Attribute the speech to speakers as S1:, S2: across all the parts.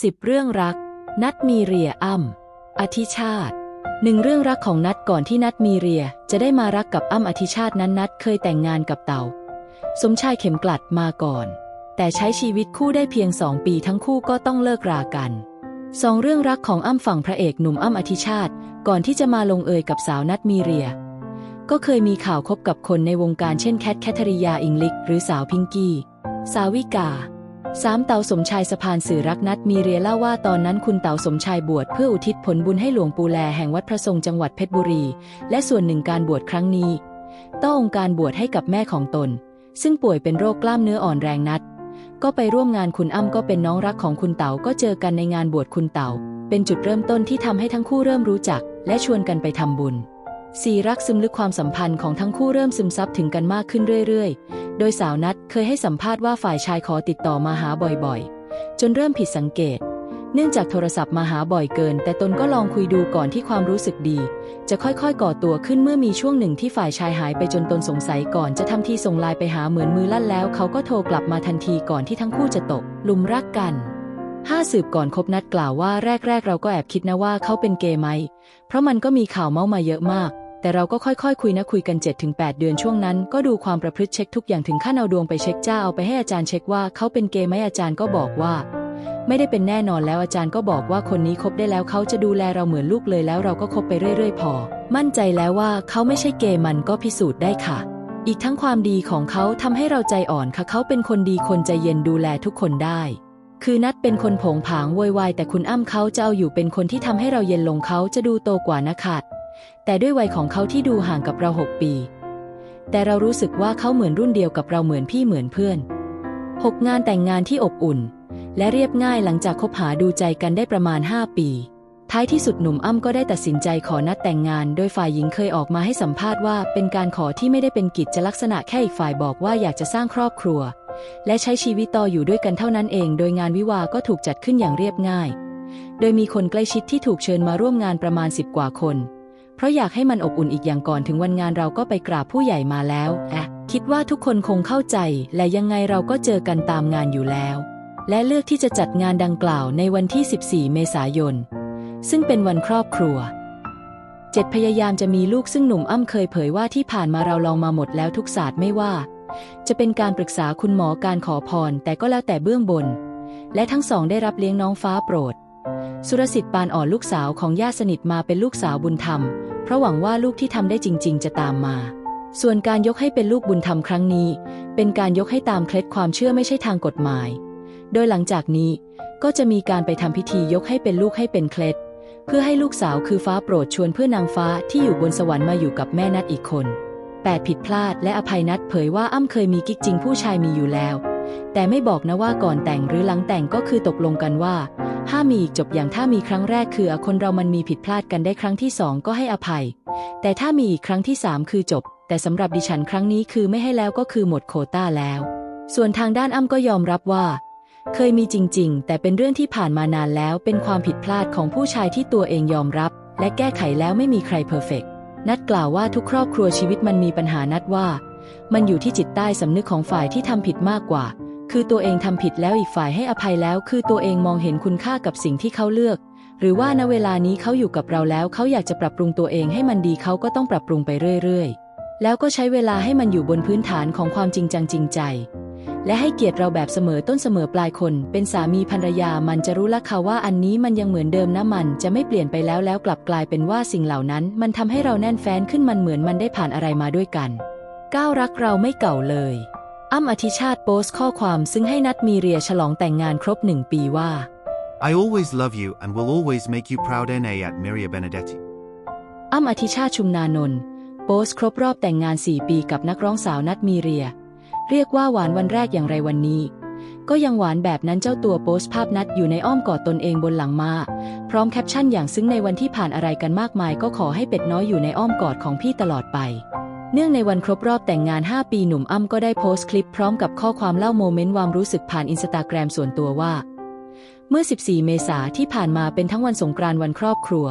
S1: สิบเรื่องรัก นัดมีเรียอ้ำอธิชาติหนึ่งเรื่องรักของนัดก่อนที่นัดมีเรียจะได้มารักกับอ้ำอธิชาตินั้นนัดเคยแต่งงานกับเต่า สมชายเข็มกลัดมาก่อน แต่ใช้ชีวิตคู่ได้เพียงสองปีทั้งคู่ก็ต้องเลิกรากันสองเรื่องรักของอ้ำฝั่งพระเอกหนุ่มอ้ำอธิชาติ ก่อนที่จะมาลงเอยกับสาวนัดมีเรีย ก็เคยมีข่าวคบกับคนในวงการเช่นแคทแคทริยาอิงลิก หรือสาวพิงกี้ สาวิกา สามเต๋าสมชายสะพานสื่อรักนัดมีเรียเล่าว่าตอนนั้นคุณเต๋าสมชายบวชเพื่ออุทิศผลบุญให้หลวงปู่แลแห่งวัดพระทรงจังหวัดเพชรบุรี และส่วนหนึ่งการบวชครั้งนี้ ต้ององค์การบวชให้กับแม่ของตน ซึ่งป่วยเป็นโรคกล้ามเนื้ออ่อนแรงนัด ก็ไปร่วมงานคุณอ้ำก็เป็นน้องรักของคุณเต๋าก็เจอกันในงานบวชคุณเต๋าเป็นจุดเริ่มต้นที่ทำให้ทั้งคู่เริ่มรู้จัก และชวนกันไปทำบุญสีรักซึมลึกความสัมพันธ์ของทั้งคู่เริ่มซึมซับถึงกันมากขึ้นเรื่อยๆ โดยสาวนัดเคยให้สัมภาษณ์ว่าฝ่ายชายขอติดต่อมาหาบ่อยๆ จนเริ่มผิดสังเกต เนื่องจากโทรศัพท์มาหาบ่อยเกิน แต่ตนก็ลองคุยดูก่อนที่ความรู้สึกดี จะค่อยๆ ก่อตัวขึ้นเมื่อมีช่วงหนึ่งที่ฝ่ายชายหายไปจนตนสงสัยก่อนจะทำทีส่งไลน์ไปหาเหมือนมือลั่นแล้ว เขาก็โทรกลับมาทันทีก่อนที่ทั้งคู่จะตกหลุมรักกันห้าสืบก่อนคบนัดกล่าวว่าแรก ๆ เราก็แอบคิดนะว่าเขาเป็นเกย์ไหม เพราะมันก็มีข่าวเมาส์มาเยอะมาก แต่เราก็ค่อยๆคุยนะคุยกัน 7-8 เดือนช่วงนั้น ก็ดูความประพฤติเช็คทุกอย่างถึงขั้นเอาดวงไปเช็คจ้าเอาไปให้อาจารย์เช็คว่าเขาเป็นเกย์ไหมอาจารย์ก็บอกว่า ไม่ได้เป็นแน่นอนแล้วอาจารย์ก็บอกว่าคนนี้คบได้แล้วเขาจะดูแลเราเหมือนลูกเลยแล้วเราก็คบไปเรื่อยๆ พอ มั่นใจแล้วว่าเขาไม่ใช่เกย์มันก็พิสูจน์ได้ค่ะ อีกทั้งความดีของเขาทำให้เราใจอ่อนค่ะเขาเป็นคนดีคนใจเย็นดูแลทุกคนได้คือนัดเป็นคนผงผางโวยวายแต่คุณอ้ำเขาจะเอาอยู่เป็นคนที่ทำให้เราเย็นลงเขาจะดูโตกว่านะขาด แต่ด้วยวัยของเขาที่ดูห่างกับเราหกปี แต่เรารู้สึกว่าเขาเหมือนรุ่นเดียวกับเราเหมือนพี่เหมือนเพื่อนหกงานแต่งงานที่อบอุ่น และเรียบง่ายหลังจากคบหาดูใจกันได้ประมาณ 5 ปี ท้ายที่สุดหนุ่มอ้ำก็ได้ตัดสินใจขอนัดแต่งงาน โดยฝ่ายหญิงเคยออกมาให้สัมภาษณ์ว่า เป็นการขอที่ไม่ได้เป็นกิจลักษณะแค่อีกฝ่ายบอกว่าอยากจะสร้างครอบครัว และใช้ชีวิตต่ออยู่ด้วยกันเท่านั้นเอง โดยงานวิวาก็ถูกจัดขึ้นอย่างเรียบง่าย โดยมีคนใกล้ชิดที่ถูกเชิญมาร่วมงานประมาณ10กว่าคน เพราะอยากให้มันอบอุ่นอีกอย่างก่อนถึงวันงานเราก็ไปกราบผู้ใหญ่มาแล้วแอะคิดว่าทุกคนคงเข้าใจ และยังไงเราก็เจอกันตามงานอยู่แล้ว และเลือกที่จะจัดงานดังกล่าวในวันที่ 14 เมษายน ซึ่งเป็นวันครอบครัวเจ็ดพยายามจะมีลูกซึ่งหนุ่มอ้ำเคยเผยว่าที่ผ่านมาเราลองมาหมดแล้วทุกศาสตร์ไม่ว่า จะเป็นการปรึกษาคุณหมอการขอพรแต่ก็แล้วแต่เบื้องบน และทั้งสองได้รับเลี้ยงน้องฟ้าโปรด สุรสิทธิ์ปานอ่อนลูกสาวของญาติสนิทมาเป็นลูกสาวบุญธรรม เพราะหวังว่าลูกที่ทำได้จริง ๆ จะตามมา ส่วนการยกให้เป็นลูกบุญธรรมครั้งนี้ เป็นการยกให้ตามเคล็ดความเชื่อไม่ใช่ทางกฎหมาย โดยหลังจากนี้ก็จะมีการไปทำพิธียกให้เป็นลูกให้เป็นเคล็ด เพื่อให้ลูกสาวคือฟ้าโปรดชวนเพื่อนางฟ้าที่อยู่บนสวรรค์มาอยู่กับแม่นัดอีกคนแปดผิดพลาดและอภัยนัดเผยว่าอ้ำเคยมีกิ๊กจริงผู้ชายมีอยู่แล้ว แต่ไม่บอกนะว่าก่อนแต่งหรือหลังแต่งก็คือตกลงกันว่าห้ามีอีกจบอย่างถ้ามีครั้งแรกคือคนเรามันมีผิดพลาดกันได้ครั้งที่สองก็ให้อภัย แต่ถ้ามีอีกครั้งที่สามคือจบ แต่สำหรับดิฉันครั้งนี้คือไม่ให้แล้วก็คือหมดโคต้าแล้ว ส่วนทางด้านอ้ำก็ยอมรับว่า เคยมีจริง ๆ แต่เป็นเรื่องที่ผ่านมานานแล้วเป็นความผิดพลาดของผู้ชายที่ตัวเองยอมรับ และแก้ไขแล้วไม่มีใครเพอร์เฟกนัดกล่าวว่าทุกครอบครัวชีวิตมันมีปัญหานัดว่า มันอยู่ที่จิตใต้สำนึกของฝ่ายที่ทำผิดมากกว่า คือตัวเองทำผิดแล้วอีกฝ่ายให้อภัยแล้ว คือตัวเองมองเห็นคุณค่ากับสิ่งที่เขาเลือก หรือว่าณเวลานี้เขาอยู่กับเราแล้วเขาอยากจะปรับปรุงตัวเองให้มันดีเขาก็ต้องปรับปรุงไปเรื่อยๆ แล้วก็ใช้เวลาให้มันอยู่บนพื้นฐานของความจริงจังจริงใจ และให้เกียรติเราแบบเสมอต้นเสมอปลายคน เป็นสามีภรรยามันจะรู้ละค่ะว่าอันนี้มันยังเหมือนเดิมนะมันจะไม่เปลี่ยนไปแล้วแล้วกลับกลายเป็นว่าสิ่งเหล่านั้น มันทำให้เราแน่นแฟ้นขึ้นมันเหมือนมันได้ผ่านอะไรมาด้วยกันก้าวรักเราไม่เก่าเลย อ้ำอธิชาติโพสต์ข้อความซึ่งให้นัดมีเรียฉลองแต่งงานครบหนึ่งปีว่า
S2: I always love you and will always make you proud N.A. at Miria Benedetti.
S1: อ้ำอธิชาติชุมนานนท์โพสต์ครบรอบแต่งงาน 4 ปีกับนักร้องสาวนัดมีเรีย เรียกว่าหวานวันแรกอย่างไรวันนี้ ก็ยังหวานแบบนั้นเจ้าตัวโพสต์ภาพนัดอยู่ในอ้อมกอดตนเองบนหลังมา พร้อมแคปชั่นอย่างซึ้งในวันที่ผ่านอะไรกันมากมาย ก็ขอให้เป็ดน้อยอยู่ในอ้อมกอดของพี่ตลอดไป เนื่องในวันครบรอบแต่งงาน 5 ปีหนุ่มอ้ำก็ได้โพสต์คลิปพร้อมกับข้อความเล่าโมเมนต์ความรู้สึกผ่านอินสตาแกรมส่วนตัวว่า เมื่อ 14 เมษาที่ผ่านมาเป็นทั้งวันสงกรานต์วันครอบครัว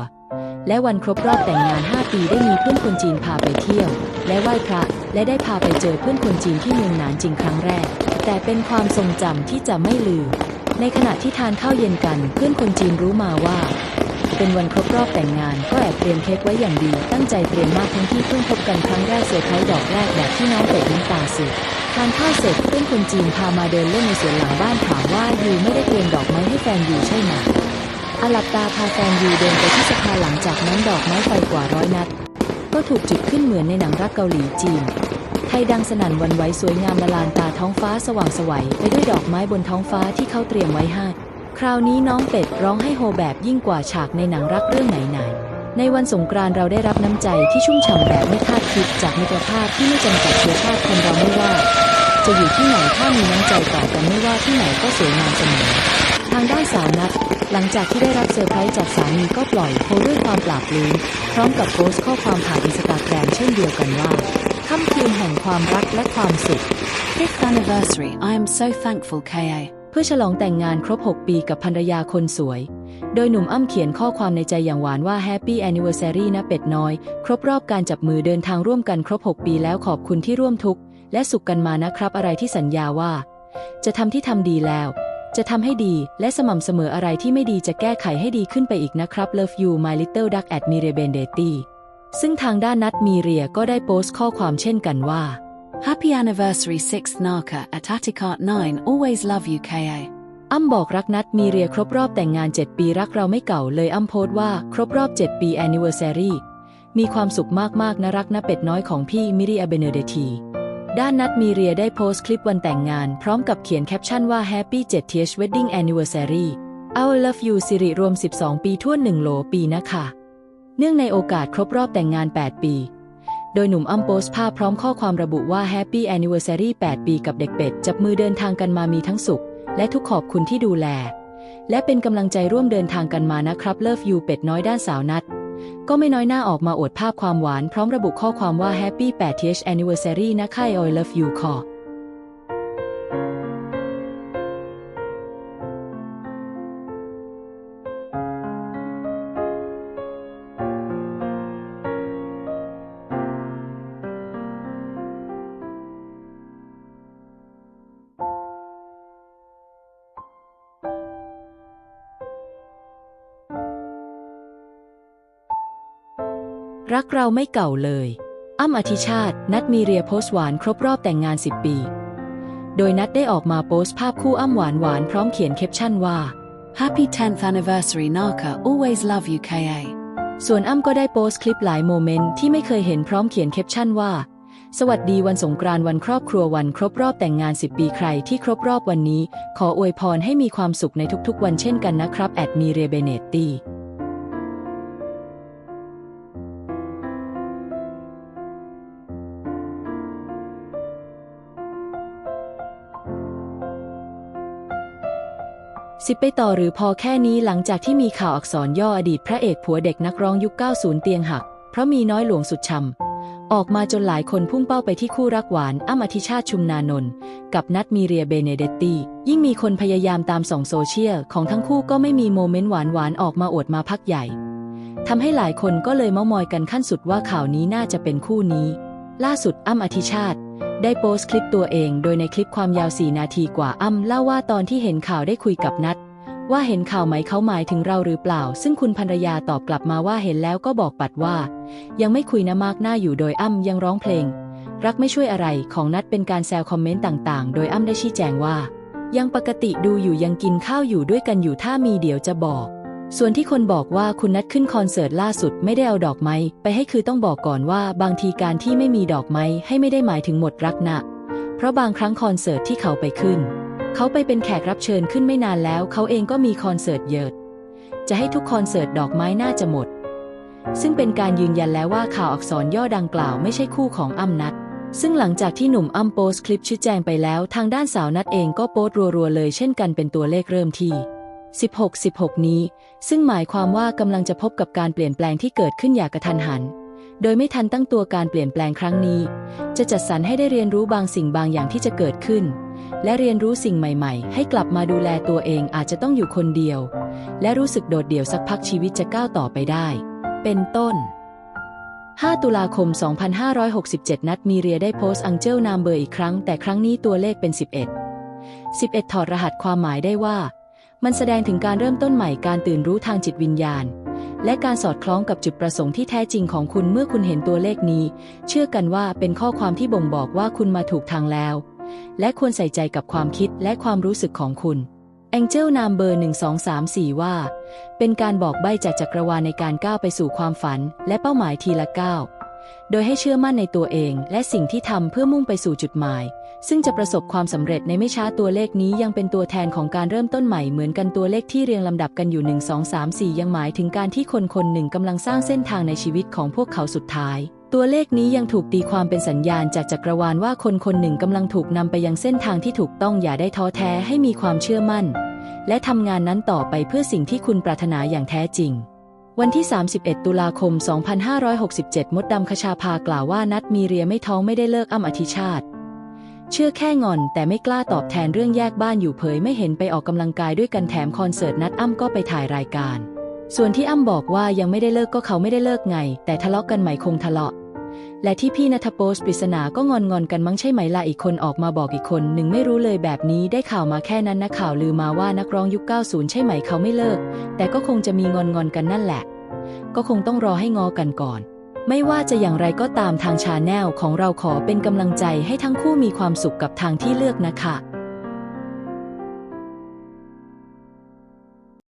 S1: และวันครบรอบแต่งงาน 5 ปีได้มีเพื่อนคนจีนพาไปเที่ยว และไหว้พระ และได้พาไปเจอเพื่อนคนจีนที่เมืองหนานจริงครั้งแรก แต่เป็นความทรงจำที่จะไม่ลืมในขณะที่ทานข้าวเย็นกัน เพื่อนคนจีนรู้มาว่า เป็นวันครบรอบแต่งงาน ก็แอบเตรียมเค้กไว้อย่างดี ตั้งใจเตรียมมากทั้งที่เพิ่งพบกันครั้งแรกเซอร์ไพรดอกแรกแบบที่น้องเป็ดน้ำตาสึทานข้าวเสร็จเพื่อนคนจีนพามาเดินเล่นในสวนหลังบ้านถามว่ายูไม่ได้เตรียมดอกไม้ให้แฟนยูใช่ไหมอาลับตาพาแฟนยูเดินไปที่สะพานหลังจากนั้นดอกไม้ไฟกว่าร้อยนัด ก็ถูกจุดขึ้นเหมือนในหนังรักเกาหลีจีนไทยดังสนั่นวันไหวสวยงามละลานตาท้องฟ้าสว่างไสวัยไปด้วยดอกไม้บนท้องฟ้าที่เขาเตรียมไว้ให้ คราวนี้น้องเป็ดร้องให้โฮแบบยิ่งกว่าฉากในหนังรักเรื่องไหนๆ ในวันสงกรานต์เราได้รับน้ำใจที่ชุ่มฉ่ำแบบไม่คาดคิดจากมิตรภาพที่ไม่จำกัดเชื้อชาติคนเราไม่ว่า จะอยู่ที่ไหนถ้ามีน้ำใจต่อกันไม่ว่าที่ไหนก็สวยงามเสมอทางด้านสาวนัดหลังจากที่ได้รับเซอร์ไพรส์จากสามีก็ปล่อยโพด้วยความปราบปลื้มพร้อมกับโพสต์ข้อความผ่านอินสตาแกรมเช่นเดียวกันว่าค่ำคืนแห่งความรักและความสุข
S3: Fifth anniversary, I am so thankful, KA.
S1: เพื่อฉลองแต่งงานครบ 6 ปีกับภรรยาคนสวย โดยหนุ่มอ้ำเขียนข้อความในใจอย่างหวานว่า Happy Anniversary นะเป็ดน้อย ครบรอบการจับมือเดินทางร่วมกันครบ 6 ปีแล้วขอบคุณที่ร่วมทุกข์และสุขกันมานะครับ อะไรที่สัญญาว่า จะทำที่ทำดีแล้ว จะทำให้ดีและสม่ำเสมออะไรที่ไม่ดีจะแก้ไขให้ดีขึ้นไปอีกนะครับ Love you my little duck at m i r e b e n d e t i ซึ่งทางด้านนัดมีเรียก็ได้โพสต์ข้อความเช่นกันว่า
S3: Happy anniversary, 6th Naka at Atticart 9. Always love you, KA.
S1: อ้ำบอกรักนัดมีเรียครบรอบแต่งงาน 7 ปีรักเราไม่เก่าเลยอ้ำโพสต์ว่าครบรอบ 7 ปี anniversary มีความสุขมากๆนะรักนะเป็ดน้อยของพี่มิริอาเบเนเดที ด้านนัดมีเรียได้โพสต์คลิปวันแต่งงาน พร้อมกับเขียนแคปชั่นว่า Happy 7 th Wedding Anniversary Our Love You สิริรวม 12 ปีทั่ว1โหลปีนะคะ เนื่องในโอกาสครบรอบแต่งงาน 8 ปี โดยหนุ่มอ้ำโพสต์ภาพพร้อมข้อความระบุว่า Happy Anniversary 8ปีกับเด็กเป็ด จับมือเดินทางกันมามีทั้งสุข และทุกขอบคุณที่ดูแล และเป็นกำลังใจร่วมเดินทางกันมานะครับเลิฟยูเป็ดน้อยด้านสาวนัด ก็ไม่น้อยหน้าออกมาอวดภาพความหวาน พร้อมระบุข้อความว่า Happy 8th Anniversary นะค่าย I love you คอ รักเราไม่เก่าเลย อ้ำอธิชาติ นัดมีเรียโพสต์หวานครบรอบแต่งงาน 10 ปี โดยนัดได้ออกมาโพสต์ภาพคู่อ้ำหวานหวานพร้อมเขียนแคปชั่นว่า
S3: Happy 10th anniversary, Naka. Always love you, KA.
S1: ส่วนอ้ำก็ได้โพสต์คลิปหลายโมเมนต์ที่ไม่เคยเห็นพร้อมเขียนแคปชั่นว่า สวัสดีวันสงกรานต์วันครอบครัววันครบรอบแต่งงาน 10 ปีใครที่ครบรอบวันนี้ ขออวยพรให้มีความสุขในทุกๆ วันเช่นกันนะครับแอดมีเรเบเนตตี สิบไปต่อหรือพอแค่นี้หลังจากที่มีข่าวอักษรย่ออดีตพระเอกผัวเด็กนักร้องยุค 90 เตียงหัก เพราะมีน้อยหลวงสุดชำออกมาจนหลายคนพุ่งเป้าไปที่คู่รักหวานอ้ำอธิชาติชุมนานนท์กับนัดมีเรียเบเนเดตตียิ่งมีคนพยายามตามส่องโซเชียลของทั้งคู่ก็ไม่มีโมเมนต์หวานๆออกมาอวดมาพักใหญ่ทำให้หลายคนก็เลยเมามอยกันขั้นสุดว่าข่าวนี้น่าจะเป็นคู่นี้ ล่าสุดอ้ำอธิชาติ ได้โพสต์คลิปตัวเอง โดยในคลิปความยาว 4 นาทีกว่าอ้ำเล่าว่าตอนที่เห็นข่าวได้คุยกับนัดว่าเห็นข่าวไหมเขาหมายถึงเราหรือเปล่า ซึ่งคุณภรรยาตอบกลับมาว่าเห็นแล้วก็บอกปัดว่า ยังไม่คุยนะมากหน้าอยู่โดยอ้ำยังร้องเพลง รักไม่ช่วยอะไรของนัดเป็นการแซวคอมเมนต์ต่างๆ โดยอ้ำได้ชี้แจงว่า ยังปกติดูอยู่ยังกินข้าวอยู่ด้วยกันอยู่ถ้ามีเดี๋ยวจะบอก ส่วนที่คนบอกว่าคุณนัดขึ้นคอนเสิร์ตล่าสุดไม่ได้เอาดอกไม้ไปให้คือต้องบอกก่อนว่าบางทีการที่ไม่มีดอกไม้ให้ไม่ได้หมายถึงหมดรักนะ เพราะบางครั้งคอนเสิร์ตที่เขาไปขึ้น เขาไปเป็นแขกรับเชิญขึ้นไม่นานแล้ว เขาเองก็มีคอนเสิร์ตเยอะ จะให้ทุกคอนเสิร์ตดอกไม้น่าจะหมด ซึ่งเป็นการยืนยันแล้วว่าข่าวอักษรย่อดังกล่าวไม่ใช่คู่ของอ้ำนัดซึ่งหลังจากที่หนุ่มอ้ำโพสคลิปชี้แจงไปแล้ว ทางด้านสาวนัดเองก็โพสต์รัวๆเลยเช่นกันเป็นตัวเลขเริ่มที่ 16 16 นี้ ซึ่งหมายความว่ากำลังจะพบกับการเปลี่ยนแปลงที่เกิดขึ้นอย่างกระทันหัน โดยไม่ทันตั้งตัวการเปลี่ยนแปลงครั้งนี้ จะจัดสรรให้ได้เรียนรู้บางสิ่งบางอย่างที่จะเกิดขึ้น และเรียนรู้สิ่งใหม่ ๆ ให้กลับมาดูแลตัวเองอาจจะต้องอยู่คนเดียว และรู้สึกโดดเดี่ยวสักพักชีวิตจะก้าวต่อไปได้ เป็นต้น 5 ตุลาคม 2567 นัดมีเรียได้โพสต์อังเจลนามเบอร์อีกครั้ง แต่ครั้งนี้ตัวเลขเป็น 11 11 ถอดรหัสความหมายได้ว่า มันแสดงถึงการเริ่มต้นใหม่การตื่นรู้ทางจิตวิญญาณ และการสอดคล้องกับจุดประสงค์ที่แท้จริงของคุณเมื่อคุณเห็นตัวเลขนี้ เชื่อกันว่าเป็นข้อความที่บ่งบอกว่าคุณมาถูกทางแล้ว และควรใส่ใจกับความคิดและความรู้สึกของคุณแองเจลนามเบอร์ 1234 ว่า เป็นการบอกใบจากจักรวาลในการก้าวไปสู่ความฝัน และเป้าหมายทีละก้าว โดยให้เชื่อมั่นในตัวเอง และสิ่งที่ทำเพื่อมุ่งไปสู่จุดหมาย ซึ่งจะประสบความสำเร็จในไม่ช้าตัวเลขนี้ยังเป็นตัวแทนของการเริ่มต้นใหม่เหมือนกันตัวเลขที่เรียงลำดับกันอยู่ 1 2 3 4 ยังหมายถึงการที่คนคนหนึ่งกำลังสร้างเส้นทางในชีวิตของพวกเขาสุดท้ายตัวเลขนี้ยังถูกตีความเป็นสัญญาณจากจักรวาลว่าคนคนหนึ่งกำลังถูกนำไปยังเส้นทางที่ถูกต้องอย่าได้ท้อแท้ให้มีความเชื่อมั่น และทำงานนั้นต่อไปเพื่อสิ่งที่คุณปรารถนาอย่างแท้จริง วันที่ 31 ตุลาคม 2567 มดดำคชาภากล่าวว่านัดมีเรียไม่ท้องไม่ได้เลิกอ้ำอธิชาติ เชื่อแค่งอนแต่ไม่กล้าตอบแทนเรื่องแยกบ้านอยู่เผยไม่เห็นไปออกกำลังกายด้วยกันแถมคอนเสิร์ตนัดอ้ำก็ไปถ่ายรายการ ส่วนที่อ้ำบอกว่ายังไม่ได้เลิกก็เขาไม่ได้เลิกไง แต่ทะเลาะกันใหมคงทะเลาะ และที่พี่นัทโพสปริศนาก็งอนงอนกันมั้งใช่ไหมล่ะอีกคนออกมาบอกอีกคนหนึ่งไม่รู้เลยแบบนี้ได้ข่าวมาแค่นั้นนะข่าวลือมาว่านักร้องยุค 90 ใช่ไหมเขาไม่เลิก แต่ก็คงจะมีงอนงอนกันนั่นแหละ ก็คงต้องรอให้งอกันก่อน ไม่ว่าจะอย่างไรก็ตามทางชาแนลของเราขอเป็นกำลังใจให้ทั้งคู่มีความสุขกับทางที่เลือกนะคะ